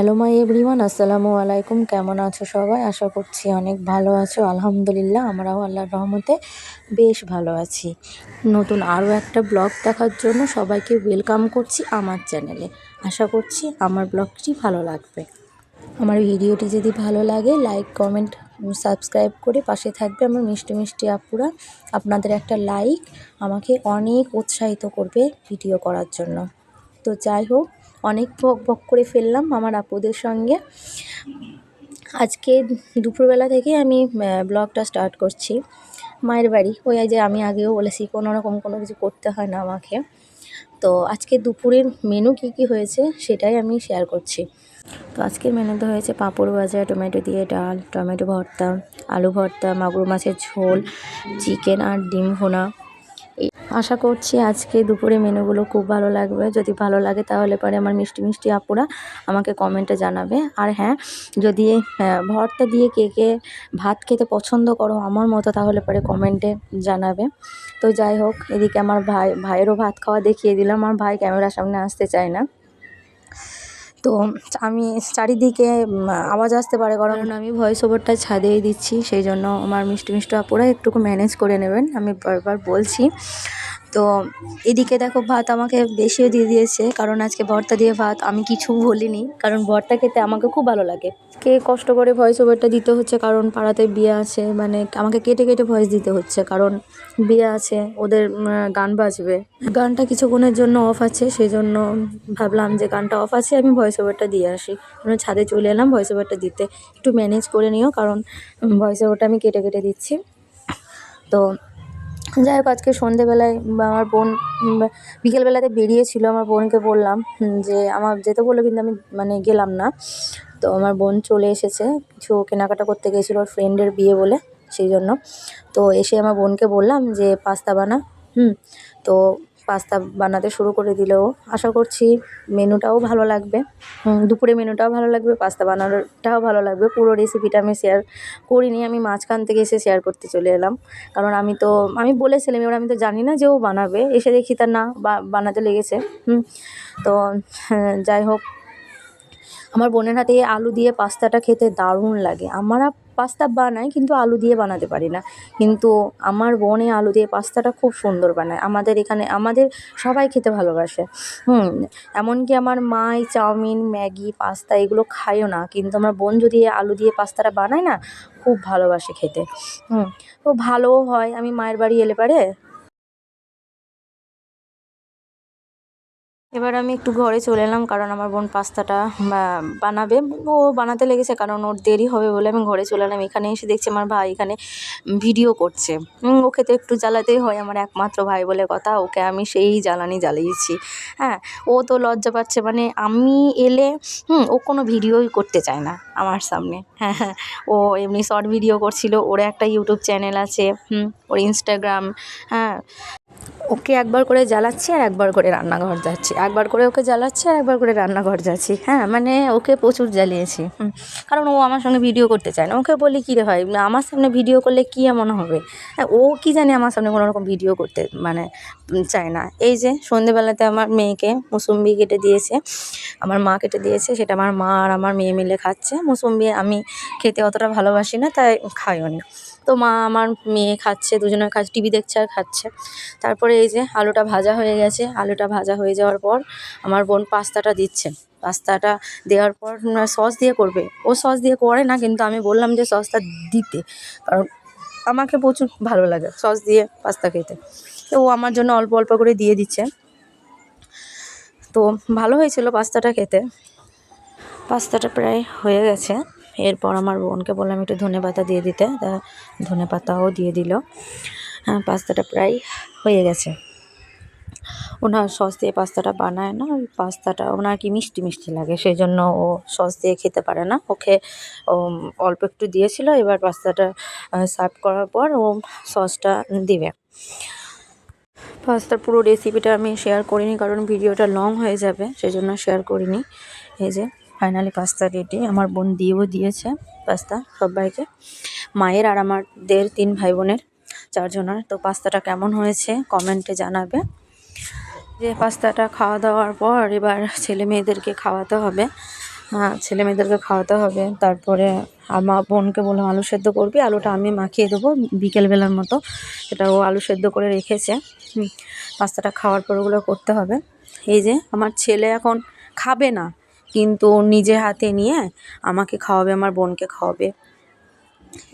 Hello my everyone আসসালামু আলাইকুম কেমন আছো সবাই? আশা করছি অনেক ভালো আছো। আলহামদুলিল্লাহ, আমরাও আল্লাহর রহমতে বেশ ভালো আছি। নতুন আরও একটা ব্লগ দেখার জন্য সবাইকে ওয়েলকাম করছি আমার চ্যানেলে আশা করছি আমার ব্লগটি ভালো লাগবে। আমার ভিডিওটি যদি ভালো লাগে লাইক কমেন্ট সাবস্ক্রাইব করে পাশে থাকবে আমার মিষ্টি মিষ্টি আপুরা। আপনাদের একটা লাইক আমাকে অনেক উৎসাহিত করবে ভিডিও করার জন্য। তো যাই হোক অনেক বক বক করে ফেললাম আমার আপুদের সঙ্গে। আজকে দুপুরবেলা থেকে আমি ব্লগটা স্টার্ট করছি। মায়ের বাড়ি। ওই যে আমি আগেও বলেছি কোনো রকম কোনো কিছু করতে হয় না আমাকে। তো আজকে দুপুরের মেনু কি কি হয়েছে সেটাই আমি শেয়ার করছি। তো আজকের মেনুতে হয়েছে পাঁপড় ভাজা, টমেটো দিয়ে ডাল, টমেটো ভর্তা, আলু ভর্তা, মাগুর মাছের ঝোল, চিকেন আর ডিম ভোনা। আশা করছি আজকে দুপুরে মেনুগুলো খুব ভালো লাগবে। যদি ভালো লাগে তাহলে পরে আমার মিষ্টি মিষ্টি আপুরা আমাকে কমেন্টে জানাবে। আর হ্যাঁ যদি ভর্তা দিয়ে কে কে ভাত খেতে পছন্দ করো আমার মতো তাহলে পরে কমেন্টে জানাবে। তো যাই হোক, এদিকে আমার ভাই, ভাইয়েরও ভাত খাওয়া দেখিয়ে দিলাম। আমার ভাই ক্যামেরার সামনে আসতে চায় না। তো আমি চারিদিকে আওয়াজ আসতে পারে কারণ আমি ভয়েস ওভারটা ছাদেই দিচ্ছি, সেই জন্য আমার মিষ্টি মিষ্টি আপুরা একটুকু ম্যানেজ করে নেবেন। আমি বারবার বলছি। তো এদিকে দেখো ভাত আমাকে বেশিও দিয়ে দিয়েছে, কারণ আজকে ভর্তা দিয়ে ভাত আমি কিছু বলিনি, কারণ ভর্তা খেতে আমাকে খুব ভালো লাগে। কে কষ্ট করে ভয়েস ওভারটা দিতে হচ্ছে, কারণ পাড়াতে বিয়ে আছে মানে আমাকে কেটে কেটে ভয়েস দিতে হচ্ছে, কারণ বিয়ে আছে, ওদের গান বাজবে। গানটা কিছুক্ষণের জন্য অফ আছে সেই জন্য ভাবলাম যে গানটা অফ আছে, আমি ভয়েস ওভারটা দিয়ে আসি। মানে ছাদে চলে এলাম ভয়েস ওভারটা দিতে। একটু ম্যানেজ করে নিও, কারণ ভয়েস ওভারটা আমি কেটে কেটে দিচ্ছি। তো যাই হোক, আজকে সন্ধেবেলায় আমার বোন বিকেলবেলাতে বেরিয়েছিল, আমার বোনকে বললাম যে আমার যেতে বলল, কিন্তু আমি মানে গেলাম না। তো আমার বোন চলে এসেছে, কিছু কেনাকাটা করতে গেছিল ওর ফ্রেন্ডের বিয়ে বলে, সেই জন্য। তো এসে আমার বোনকে বললাম যে, পাস্তা বানা। হুম, তো পাস্তা বানাতে শুরু করে দিলেও আশা করছি মেনুটাও ভালো লাগবে। দুপুরে মেনুটাও ভালো লাগবে পাস্তা বানানোটাও ভালো লাগবে। পুরো রেসিপিটা আমি শেয়ার করিনি আমি মাঝখান থেকে এসে শেয়ার করতে চলে এলাম। কারণ আমি তো আমি বলেছিলাম এবার আমি তো জানি না যে ও বানাবে। এসে দেখি তার না বানাতে লেগেছে। তো হ্যাঁ, যাই হোক। আমার বোনের হাতে আলু দিয়ে পাস্তাটা খেতে দারুণ লাগে। আমরা পাস্তা বানাই, কিন্তু আলু দিয়ে বানাতে পারি না। কিন্তু আমার বনে আলু দিয়ে পাস্তাটা খুব সুন্দর বানায়। আমাদের এখানে, আমাদের সবাই খেতে ভালোবাসে। হুম, এমনকি আমার মাই চাউমিন, ম্যাগি, পাস্তা এগুলো খায়ও না। কিন্তু আমার বোন যদি আলু দিয়ে পাস্তাটা বানায় না, খুব ভালোবাসে খেতে। হুম, তো ভালোও হয়। আমি মায়ের বাড়ি এলে পারে এবার আমি একটু ঘরে চলে এলাম, কারণ আমার বোন পাস্তাটা বানাবে। ও বানাতে লেগেছে, কারণ ওর দেরি হবে বলে আমি ঘরে চলে এলাম। এখানে এসে দেখছি আমার ভাই এখানে ভিডিও করছে। ওকে তো একটু জ্বালাতেই হয়, আমার একমাত্র ভাই বলে কথা। ওকে আমি সেই জ্বালানি জ্বালিয়েছি। হ্যাঁ ও তো লজ্জা পাচ্ছে মানে আমি এলে, হুম, ও কোনো ভিডিওই করতে চায় না আমার সামনে। হ্যাঁ হ্যাঁ ও এমনি শর্ট ভিডিও করছিল, ওর একটা ইউটিউব চ্যানেল আছে, হুম, ওর ইনস্টাগ্রাম হ্যাঁ। ওকে একবার করে জ্বালাচ্ছি আর একবার করে রান্নাঘর যাচ্ছি। একবার করে ওকে জ্বালাচ্ছি আর একবার করে রান্নাঘর যাচ্ছি। হ্যাঁ মানে ওকে প্রচুর জ্বালিয়েছি। কারণ ও আমার সঙ্গে ভিডিও করতে চায় না। ওকে বলি, কী রে হয় আমার সামনে ভিডিও করলে কী এমন হবে? হ্যাঁ ও কী জানে আমার সামনে কোনো রকম ভিডিও করতে মানে চায় না। এই যে, সন্ধেবেলাতে আমার মেয়েকে মুসুম্বি কেটে দিয়েছে, আমার মা কেটে দিয়েছে, সেটা আমার মা আর আমার মেয়ে মিলে খাচ্ছে। মুসুম্বি আমি খেতে অতটা ভালোবাসি না, তাই খাইও নি। তো মা আমার মেয়ে খাচ্ছে দুজনে খাচ্ছে টিভি দেখছে আর খাচ্ছে। তারপরে এই যে আলুটা ভাজা হয়ে গেছে, আলুটা ভাজা হয়ে যাওয়ার পর আমার বোন পাস্তাটা দিচ্ছে। পাস্তাটা দেওয়ার পর সস দিয়ে করবে। ও সস দিয়ে করে না, কিন্তু আমি বললাম যে সসটা দিতে, কারণ আমাকে প্রচুর ভালো লাগে সস দিয়ে পাস্তা খেতে। তো ও আমার জন্য অল্প অল্প করে দিয়ে দিচ্ছে। তো ভালো হয়েছিল পাস্তাটা খেতে। পাস্তাটা প্রায় হয়ে গেছে। এরপর আমার বোনকে বললাম একটু ধনে পাতা দিয়ে দিতে। তা ধনে পাতাও দিয়ে দিল। হ্যাঁ পাস্তাটা প্রায় হয়ে গেছে। ওনার সস দিয়ে পাস্তাটা বানায় না, ওই পাস্তাটা ওনার কি মিষ্টি মিষ্টি লাগে সেই জন্য ও সস দিয়ে খেতে পারে না। ওকে অল্প একটু দিয়েছিল, এবার পাস্তাটা সার্ভ করার পর ও সসটা দিবে। পাস্তার পুরো রেসিপিটা আমি শেয়ার করিনি, কারণ ভিডিওটা লং হয়ে যাবে সেই জন্য শেয়ার করিনি। এই যে ফাইনালি পাস্তা রেডি আমার বোন দিয়েও দিয়েছে পাস্তা সবাইকে। মায়ের আর আমাদের তিন ভাই বোনের চারজনের। তো পাস্তাটা কেমন হয়েছে কমেন্টে জানাবে। যে পাস্তাটা খাওয়া দাওয়ার পর এবার ছেলে মেয়েদেরকে খাওয়াতে হবে। হ্যাঁ ছেলে মেয়েদেরকে খাওয়াতে হবে। তারপরে আমার বোনকে বললাম, আলু সেদ্ধ করবি? আলুটা আমি মাখিয়ে দেবো বিকেলবেলার মতো। এটা ও আলু সেদ্ধ করে রেখেছে। পাস্তাটা খাওয়ার পর ওগুলো করতে হবে। এই যে, আমার ছেলে এখন খাবে না। কিন্তু নিজে হাতে নিয়ে আমাকে খাওয়াবে, আমার বোনকে খাওয়াবে।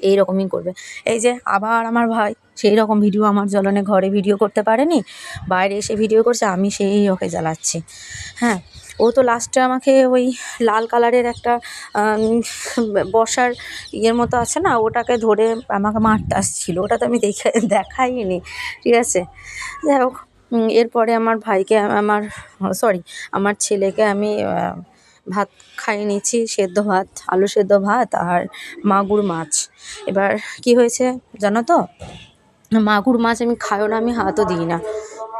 এই রকমই করবে। এই যে আবার আমার ভাই সেই রকম ভিডিও আমার জ্বলনে ঘরে ভিডিও করতে পারেনি, বাইরে এসে ভিডিও করছে, আমি সেই ওকে জ্বালাচ্ছি। হ্যাঁ ও তো লাস্টে আমাকে ওই লাল কালারের একটা বসার ইয়ের মতো আছে না, ওটাকে ধরে আমাকে মারতে আসছিল। ওটা তো আমি দেখে, দেখাইনি, ঠিক আছে? যাই হোক এরপরে আমার ভাইকে, আমার সরি আমার ছেলেকে আমি ভাত খাইয়ে নিয়েছি, সেদ্ধ ভাত, আলু সেদ্ধ ভাত আর মাগুর মাছ। এবার কি হয়েছে জানো তো? মাগুর মাছ আমি খাইও না, আমি হাতও দিই না।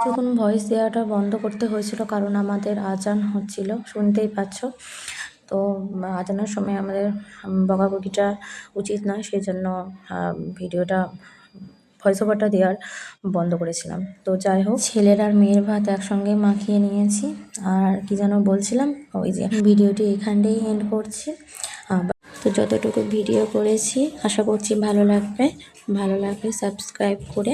যখন ভয়েস দেওয়াটা বন্ধ করতে হয়েছিল কারণ আমাদের আজান হচ্ছিল, শুনতেই পাচ্ছ। তো আজানের সময় আমাদের বকাবকিটা উচিত নয় সেই জন্য ভিডিওটা ভয়েস ওভারটা দেওয়ার বন্ধ করেছিলাম। তো যাই হোক। ছেলের আর মেয়ের ভাত একসঙ্গে মাখিয়ে নিয়েছি। আর কি যেন বলছিলাম, ওই যে ভিডিওটি এখানটাই এন্ড করছি। তো যতটুকু ভিডিও করেছি, আশা করছি ভালো লাগবে। ভালো লাগলে সাবস্ক্রাইব করে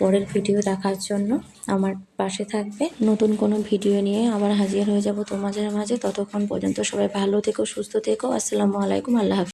পরের ভিডিও দেখার জন্য আমার পাশে থাকবে। নতুন কোনো ভিডিও নিয়ে আবার হাজির হয়ে যাব তোমাদের মাঝে। ততক্ষণ পর্যন্ত সবাই ভালো থেকো, সুস্থ থেকো। আসসালামু আলাইকুম, আল্লাহ হাফিজ।